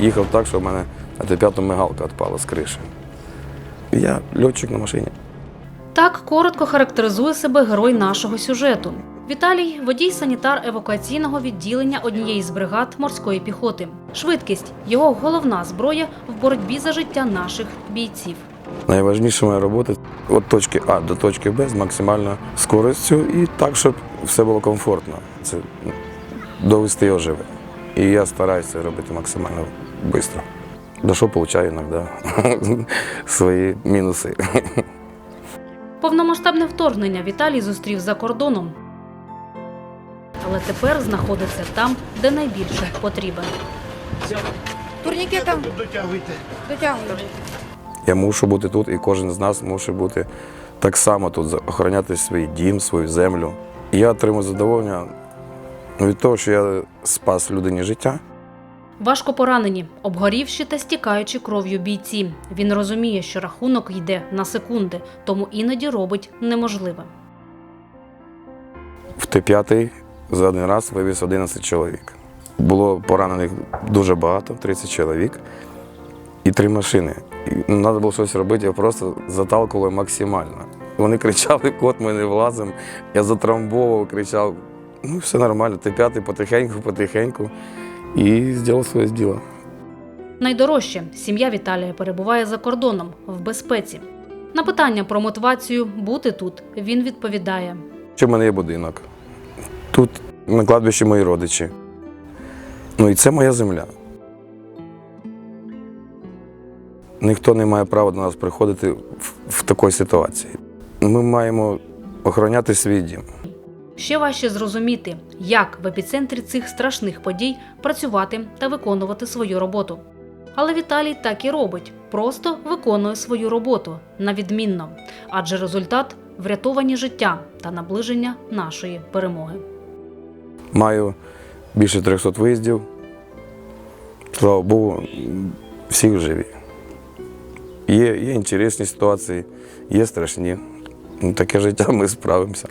їхав так, що в мене на Т5 мигалка відпала з криші. Я льотчик на машині. Так коротко характеризує себе герой нашого сюжету. Віталій водій санітар евакуаційного відділення однієї з бригад морської піхоти. Швидкість його головна зброя в боротьбі за життя наших бійців. Найважніша моя робота від точки А до точки Б з максимальною скоростю і так, щоб все було комфортно. Це довести його живе. І я стараюся робити максимально швидко. Да що получаю іноді свої мінуси. Повномасштабне вторгнення Віталій зустрів за кордоном. Але тепер знаходиться там, де найбільше потрібен. Турнікетом дотягуйте. Дотягуйте. Я мушу бути тут, і кожен з нас мусить бути так само тут, за- охороняти свій дім, свою землю. І я отримую задоволення від того, що я спас людині життя. Важко поранені, обгорівші та стікаючи кров'ю бійці. Він розуміє, що рахунок йде на секунди, тому іноді робить неможливе. В Т5 за один раз вивіз 11 чоловік. Було поранених дуже багато, 30 чоловік і три машини. І треба було щось робити, я просто заталкував максимально. Вони кричали, кот, ми не влазимо. Я затрамбовував, кричав, ну все нормально, Т5 потихеньку, потихеньку. І зробив своє діло. Найдорожче сім'я Віталія перебуває за кордоном в безпеці. На питання про мотивацію бути тут він відповідає: Ще в мене є будинок. Тут на кладбищі мої родичі. Ну і це моя земля. Ніхто не має права до нас приходити в, в такій ситуації. Ми маємо охороняти свій дім. Ще важче зрозуміти, як в епіцентрі цих страшних подій працювати та виконувати свою роботу. Але Віталій так і робить, просто виконує свою роботу на відмінно, адже результат врятовані життя та наближення нашої перемоги. Маю більше 300 виїздів. Слава Богу, всі живі. Є, є інтересні ситуації, є страшні. Ну, таке життя ми справимося.